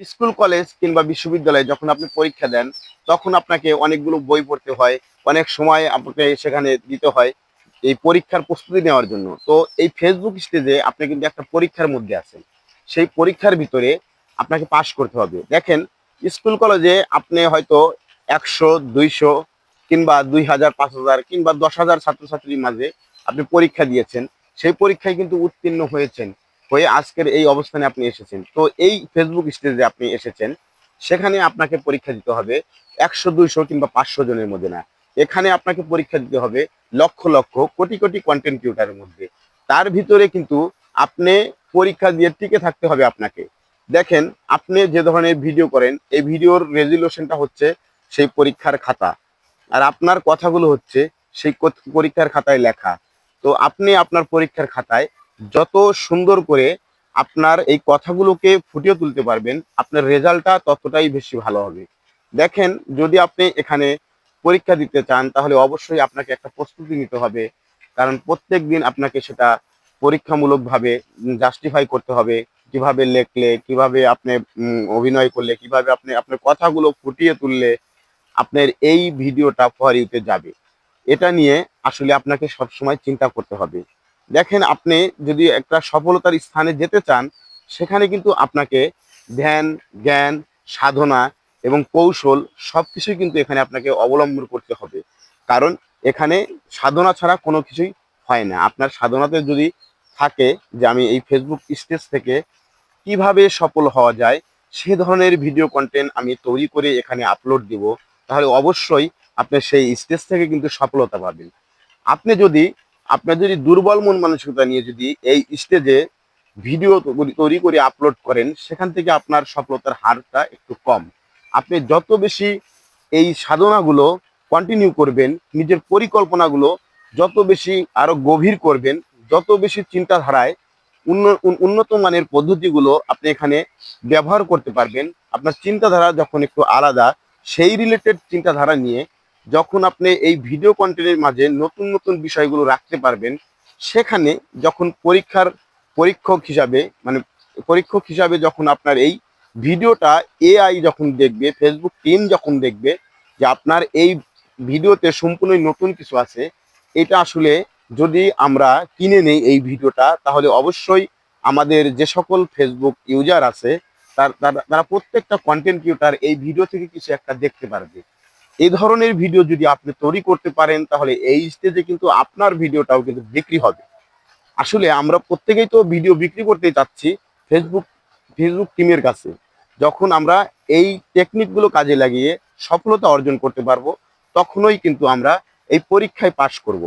School, college কিংবা বিশ্ববিদ্যালয়ে যখন আপনি পরীক্ষা দেন, তখন আপনাকে অনেকগুলো বই পড়তে হয়। অনেক সময় আপনাকে সেখানে দিতে হয় এই পরীক্ষার প্রস্তুতি নেওয়ার জন্য। তো এই ফেসবুক স্টেজে আপনি কিন্তু একটা পরীক্ষার মধ্যে আছেন। সেই পরীক্ষার ভিতরে আপনাকে পাশ করতে হবে। দেখেন, স্কুল, কলেজে আপনি হয়তো একশো, দুইশো কিংবা দুই হাজার, পাঁচ হাজার কিংবা দশ হাজার ছাত্রছাত্রীর মাঝে আপনি পরীক্ষা দিয়েছেন। সেই পরীক্ষায় কিন্তু উত্তীর্ণ হয়েছেন। হয়ে আজকের এই অবস্থানে আপনি এসেছেন। তো এই ফেসবুক স্টেজে আপনি এসেছেন, সেখানে আপনাকে পরীক্ষা দিতে হবে একশো, দুইশো কিংবা পাঁচশো জনের মধ্যে না। এখানে আপনাকে পরীক্ষা দিতে হবে লক্ষ লক্ষ, কোটি কোটি কন্টেন্ট ক্রিয়েটারের মধ্যে। তার ভিতরে কিন্তু আপনি পরীক্ষা দিয়ে টিকে থাকতে হবে আপনাকে। দেখেন, আপনি যে ধরনের ভিডিও করেন, এই ভিডিওর রেজুলেশনটা হচ্ছে সেই পরীক্ষার খাতা। আর আপনার কথাগুলো হচ্ছে সেই পরীক্ষার খাতায় লেখা। তো আপনি আপনার পরীক্ষার খাতায় যত সুন্দর করে আপনার এই কথাগুলোকে ফুটিয়ে তুলতে পারবেন, আপনার রেজাল্টটা ততটাই বেশি ভালো হবে। দেখেন, যদি আপনি এখানে পরীক্ষা দিতে চান, তাহলে অবশ্যই আপনাকে একটা প্রস্তুতি নিতে হবে। কারণ প্রত্যেক দিন আপনাকে সেটা পরীক্ষামূলকভাবে জাস্টিফাই করতে হবে। কীভাবে লেখলে, কীভাবে আপনি অভিনয় করলে, কীভাবে আপনি, আপনার কথাগুলো ফুটিয়ে তুললে আপনার এই ভিডিওটা ফর ইউতে যাবে। এটা নিয়ে আসলে আপনাকে সবসময় চিন্তা করতে হবে। দেখেন আপনি যদি একটা সফলতার স্থানে যেতে চান, সেখানে কিন্তু আপনাকে ধ্যান, জ্ঞান, সাধনা এবং কৌশল সব কিছুই কিন্তু এখানে আপনাকে অবলম্বন করতে হবে। কারণ এখানে সাধনা ছাড়া কোনো কিছুই হয় না। আপনার সাধনাতে যদি থাকে যে আমি এই ফেসবুক স্টেজ থেকে কীভাবে সফল হওয়া যায়, সে ধরনের ভিডিও কন্টেন্ট আমি তৈরি করে এখানে আপলোড দিব, তাহলে অবশ্যই আপনি সেই স্টেজ থেকে কিন্তু সফলতা পাবেন। আপনি যদি আপনার যদি দুর্বল মন মানসিকতা নিয়ে যদি এই স্টেজে ভিডিও তৈরি করে আপলোড করেন, সেখান থেকে আপনার সফলতার হারটা একটু কম। আপনি যত বেশি এই সাধনাগুলো কন্টিনিউ করবেন, নিজের পরিকল্পনাগুলো যত বেশি আরও গভীর করবেন, যত বেশি চিন্তাধারায় উন্ন- উন্নত মানের পদ্ধতিগুলো আপনি এখানে ব্যবহার করতে পারবেন। আপনার চিন্তাধারা যখন একটু আলাদা, সেই রিলেটেড চিন্তাধারা নিয়ে যখন আপনি এই ভিডিও কন্টেন্টের মাঝে নতুন নতুন বিষয়গুলো রাখতে পারবেন, সেখানে যখন পরীক্ষার পরীক্ষক হিসাবে মানে পরীক্ষক হিসাবে যখন আপনার এই ভিডিওটা এআই যখন দেখবে ফেসবুক টিম যখন দেখবে যে আপনার এই ভিডিওতে সম্পূর্ণই নতুন কিছু আছে, এটা আসলে যদি আমরা কিনে নেই এই ভিডিওটা তাহলে অবশ্যই আমাদের যে সকল ফেসবুক ইউজার আছে, তার, তারা- প্রত্যেকটা কন্টেন্ট ক্রিয়েটার এই ভিডিও থেকে কিছু একটা দেখতে পারবে। এই ধরনের ভিডিও যদি আপনি তৈরি করতে পারেন, তাহলে এই স্টেজে কিন্তু আপনার ভিডিওটাও কিন্তু বিক্রি হবে। আসলে আমরা প্রত্যেকেই তো ভিডিও বিক্রি করতে চাচ্ছি ফেসবুক ফেসবুক টিমের কাছে। যখন আমরা এই টেকনিকগুলো কাজে লাগিয়ে সফলতা অর্জন করতে পারব, তখনই কিন্তু আমরা এই পরীক্ষায় পাশ করব।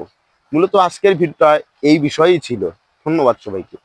মূলত আজকের ভিডিওটা এই বিষয়েই ছিল। ধন্যবাদ সবাইকে।